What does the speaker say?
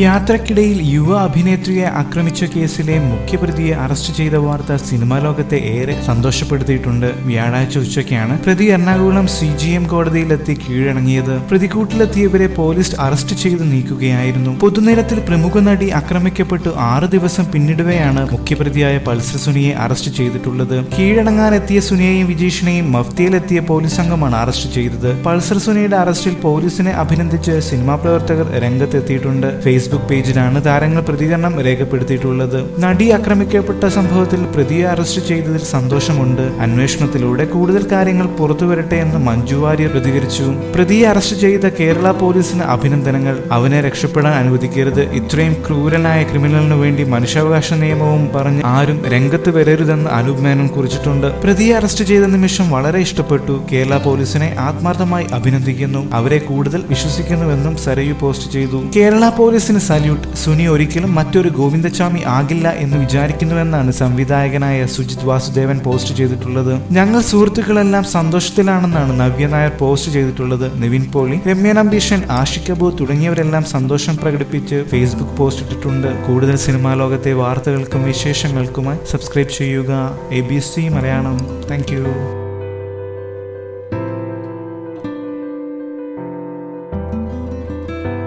യാത്രക്കിടയിൽ യുവ അഭിനേത്രിയെ ആക്രമിച്ച കേസിലെ മുഖ്യപ്രതിയെ അറസ്റ്റ് ചെയ്ത വാർത്ത സിനിമാ ലോകത്തെ ഏറെ സന്തോഷപ്പെടുത്തിയിട്ടുണ്ട്. വ്യാഴാഴ്ച ഉച്ചയ്ക്കാണ് പ്രതി എറണാകുളം സി ജി എം കോടതിയിലെത്തി കീഴടങ്ങിയത്. പ്രതികൂട്ടിലെത്തിയവരെ പോലീസ് അറസ്റ്റ് ചെയ്ത് നീക്കുകയായിരുന്നു. പൊതുനിരത്തിൽ പ്രമുഖ നടി ആക്രമിക്കപ്പെട്ടു ആറ് ദിവസം പിന്നിടവെയാണ് മുഖ്യപ്രതിയായ പൾസർ സുനിയെ അറസ്റ്റ് ചെയ്തിട്ടുള്ളത്. കീഴടങ്ങാനെത്തിയ സുനിയെയും വിജീഷിനെയും മഫ്തിയിലെത്തിയ പോലീസ് സംഘമാണ് അറസ്റ്റ് ചെയ്തത്. പൾസർ സുനിയുടെ അറസ്റ്റിൽ പോലീസിനെ അഭിനന്ദിച്ച് സിനിമാ പ്രവർത്തകർ രംഗത്തെത്തിയിട്ടുണ്ട്. ഫേസ്ബുക്ക് പേജിലാണ് താരങ്ങൾ പ്രതികരണം രേഖപ്പെടുത്തിയിട്ടുള്ളത്. നടി ആക്രമിക്കപ്പെട്ട സംഭവത്തിൽ പ്രതിയെ അറസ്റ്റ് ചെയ്തതിൽ സന്തോഷമുണ്ട്. അന്വേഷണത്തിലൂടെ കൂടുതൽ കാര്യങ്ങൾ പുറത്തു വരട്ടെ എന്ന് മഞ്ജു വാര്യർ പ്രതികരിച്ചു. പ്രതിയെ അറസ്റ്റ് ചെയ്ത കേരള പോലീസിന് അഭിനന്ദനങ്ങൾ. അവനെ രക്ഷപ്പെടാൻ അനുവദിക്കരുത്. ഇത്രയും ക്രൂരനായ ക്രിമിനലിനു വേണ്ടി മനുഷ്യാവകാശ നിയമവും പറഞ്ഞ് ആരും രംഗത്ത് വരരുതെന്ന് അനൂപ് മേനോൻ കുറിച്ചിട്ടുണ്ട്. പ്രതിയെ അറസ്റ്റ് ചെയ്ത നിമിഷം വളരെ ഇഷ്ടപ്പെട്ടു. കേരള പോലീസിനെ ആത്മാർത്ഥമായി അഭിനന്ദിക്കുന്നു. അവരെ കൂടുതൽ വിശ്വസിക്കുന്നുവെന്നും സരയു പോസ്റ്റ് ചെയ്തു. കേരള പോലീസിന് സല്യൂട്ട്. സുനി ഒരിക്കലും മറ്റൊരു ഗോവിന്ദച്ചാമി ആകില്ല എന്ന് വിചാരിക്കുന്നുവെന്നാണ് സംവിധായകനായ സുജിത് വാസുദേവൻ പോസ്റ്റ് ചെയ്തിട്ടുള്ളത്. ഞങ്ങൾ സുഹൃത്തുക്കളെല്ലാം സന്തോഷത്തിലാണെന്നാണ് നവ്യ നായർ പോസ്റ്റ് ചെയ്തിട്ടുള്ളത്. നിവിൻ പോളി രമ്യ നമ്പീഷൻ ആഷിക് തുടങ്ങിയവരെല്ലാം സന്തോഷം പ്രകടിപ്പിച്ച് ഫേസ്ബുക്ക് പോസ്റ്റ് ഇട്ടിട്ടുണ്ട്. കൂടുതൽ സിനിമാ ലോകത്തെ വാർത്തകൾക്കും വിശേഷങ്ങൾക്കുമായി സബ്സ്ക്രൈബ് ചെയ്യുക. A B C Malayalam. Thank